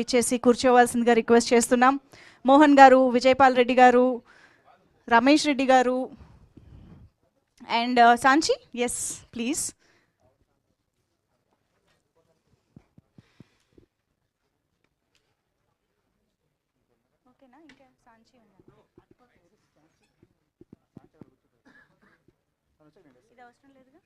విచ్చేసి కూర్చోవలసిందిగా రిక్వెస్ట్ చేస్తున్నాం. మోహన్ గారు విజయపాల్ రెడ్డి గారు Ramesh Reddy garu and Sanchi? Yes please అవసరం లేదుగా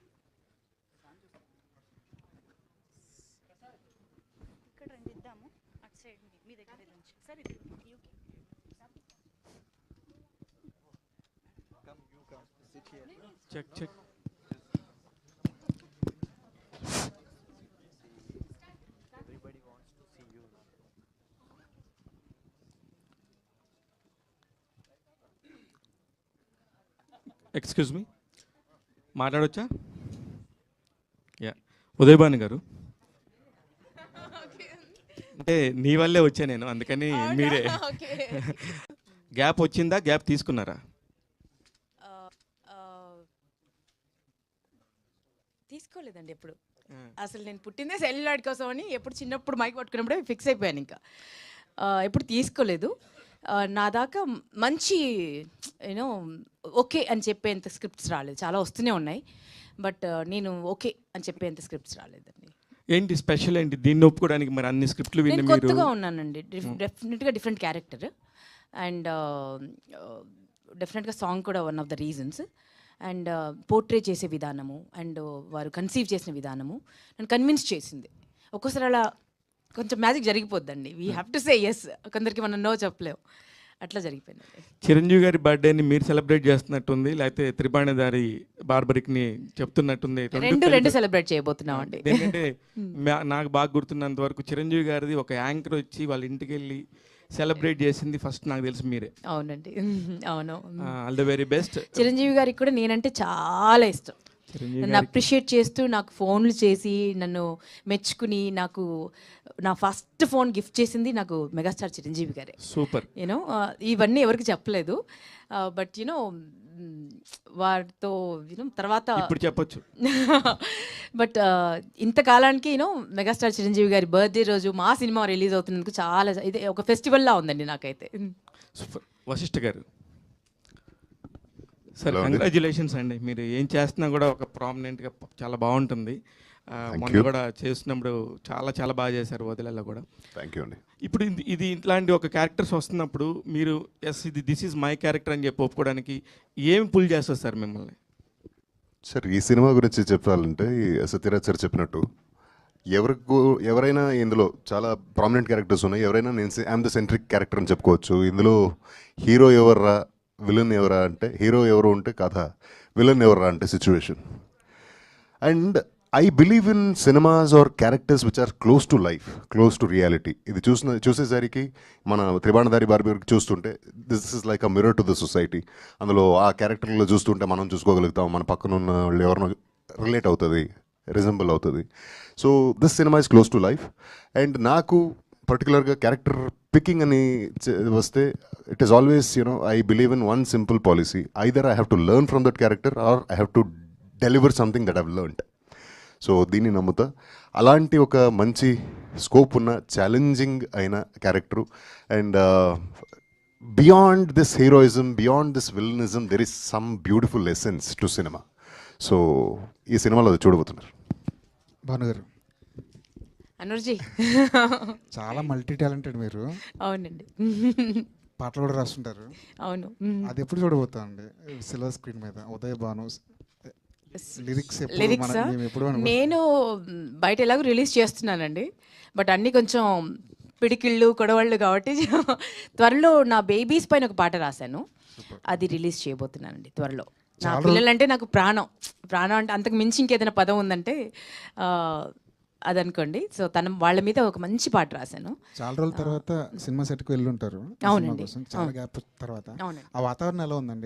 ఇక్కడ రెండు ఇద్దాము అటు సైడ్ మీ- దగ్గర ఉంచు సరే ఇది యూకి చెక్ చెక్ ఎక్స్క్యూజ్ మీ మాట్లాడొచ్చా? యా ఉదయభాను గారు. అంటే నీ వల్లే వచ్చా నేను అందుకని మీరే. గ్యాప్ వచ్చిందా? గ్యాప్ తీసుకున్నారా? తీసుకోలేదండి ఎప్పుడు. అసలు నేను పుట్టిందే సెల్యులాయిడ్ కోసం అని ఎప్పుడు చిన్నప్పుడు మైక్ పట్టుకున్నప్పుడే ఫిక్స్ అయిపోయాను ఇంకా. ఎప్పుడు తీసుకోలేదు. నా దాకా మంచి యూనో ఓకే అని చెప్పేంత స్క్రిప్ట్స్ రాలేదు. చాలా వస్తూనే ఉన్నాయి. బట్ నేను ఓకే అని చెప్పేంత స్క్రిప్ట్స్ రాలేదండి. ఏంటి స్పెషల్ ఏంటి? దీన్ని ఒప్పుకోవడానికి మరి అన్ని స్క్రిప్ట్లు విన్న నేను మీరు కొత్తగా ఉన్నానండి. డెఫినెట్గా డిఫరెంట్ క్యారెక్టర్ అండ్ డెఫినెట్గా సాంగ్ కూడా one of the reasons and portray చేసే విధానము అండ్ వారు కన్సీవ్ చేసిన విధానము నన్ను కన్విన్స్ చేసింది. ఒక్కోసారి అలా కొంచెం magic జరిగిపోద్దండి. We have to say yes కొందరికి మనం నో చెప్పలేము అట్లా జరిగిపోయిందండి. చిరంజీవి గారి బర్త్డేని మీరు సెలబ్రేట్ చేస్తున్నట్టుంది. లేకపోతే త్రిబాణిదారి బార్బరిక్ని చెప్తున్నట్టుంది. రెండు రెండు సెలబ్రేట్ చేయబోతున్నామండి. ఎందుకంటే మా- నాకు బాగా గుర్తున్నంత వరకు చిరంజీవి గారిది ఒక యాంకర్ వచ్చి వాళ్ళ ఇంటికి వెళ్ళి సెలబ్రేట్ చేసింది ఫస్ట్ నాకు తెలిసి మీరే. అవునండి. అవును. All the very best. Chiranjeevi గారికి కూడా నేనంటే చాలా ఇష్టం. నన్ను అప్రిషియేట్ చేస్తూ నాకు ఫోన్లు చేసి నన్ను మెచ్చుకుని నాకు నా ఫస్ట్ ఫోన్ గిఫ్ట్ చేసింది నాకు మెగాస్టార్ చిరంజీవి గారే. సూపర్. యూనో ఇవన్నీ ఎవరికి చెప్పలేదు. బట్ యూనో వారితో యూనో తర్వాత ఇప్పుడు చెప్పొచ్చు. బట్ ఇంతకాలానికి యూనో మెగాస్టార్ చిరంజీవి గారి బర్త్డే రోజు మా సినిమా రిలీజ్ అవుతున్నందుకు చాలా ఇది ఒక ఫెస్టివల్లా ఉందండి నాకైతే. సూపర్. వశిష్ఠ గారు సార్. కంగ్రాచులేషన్స్ అండి. మీరు ఏం చేస్తున్నా కూడా ఒక ప్రామినెంట్గా చాలా బాగుంటుంది. మొన్న. కూడా చేసినప్పుడు చాలా చాలా బాగా చేశారు వదిలేలో కూడా. థ్యాంక్ యూ అండి. ఇప్పుడు ఇది- ఇట్లాంటి ఒక క్యారెక్టర్స్ వస్తున్నప్పుడు మీరు ఎస్ ఇది దిస్ ఈజ్ మై క్యారెక్టర్ అని చెప్పి ఒప్పుకోవడానికి ఏమి పుల్ చేస్తారు సార్ మిమ్మల్ని? సార్ ఈ సినిమా గురించి చెప్పాలంటే సత్యరాజ్ సార్ చెప్పినట్టు ఎవరికి ఎవరైనా ఇందులో చాలా ప్రామినెంట్ క్యారెక్టర్స్ ఉన్నాయి. ఎవరైనా నేను ఐఎమ్ ద సెంట్రిక్ క్యారెక్టర్ అని చెప్పుకోవచ్చు. ఇందులో హీరో ఎవర్రా? విలన్ ఎవరా అంటే హీరో ఎవరు ఉంటే కథ విలన్ ఎవరా అంటే situation and I believe in cinemas are characters which are close to life close to reality ఇది చూసిన చూసేసరికి మన త్రిబాణధారి బార్బీ చూస్తుంటే this is like a mirror to the society అందులో ఆ క్యారెక్టర్లో చూస్తుంటే మనం చూసుకోగలుగుతాం. మన పక్కన ఉన్న వాళ్ళు ఎవరినో రిలేట్ అవుతుంది రిజంబుల్ అవుతుంది. So this cinema is close to life and నాకు పర్టికులర్గా క్యారెక్టర్ పికింగ్ అని వస్తే it is always you know I believe in one simple policy either I have to learn from that character or I have to deliver something that have learned so దీన్ని నమ్ముతా. అలాంటి ఒక మంచి scope ఉన్న challenging అయిన character and beyond this heroism beyond this villainism there is some beautiful lessons to cinema so ఈ సినిమాలో అది చూడబోతున్నారు. భానుగారు అనుర్జీ. చాలా మల్టీ టాలెంటెడ్ మీరు. అవునండి. పాటలు కూడా రాస్తుంటారు. అవును. అది ఎప్పుడు చూడబోతామండి? సిల్వర్ స్క్రీన్ మీద. ఉదయ్ భాను. లిరిక్స్ లిరిక్స్ నేను బయట ఎలాగో రిలీజ్ చేస్తున్నానండి. బట్ అన్నీ కొంచెం పిడికిళ్ళు కొడవళ్ళు కాబట్టి త్వరలో నా బేబీస్ పైన ఒక పాట రాశాను. అది రిలీజ్ చేయబోతున్నానండి త్వరలో. నా పిల్లలంటే నాకు ప్రాణం. ప్రాణం అంటే అంతకు మించి ఇంకేదైనా పదం ఉందంటే అదనుకోండి. సో తన వాళ్ళ మీద ఒక మంచి పాట రాశాను. చాలా రోజుల తర్వాత సినిమా సెట్కి వెళ్ళి ఉంటారు సినిమా అవునండి. కోసం. చాలా గ్యాప్ తర్వాత. అవునండి. ఆ వాతావరణం ఎలా ఉందండి?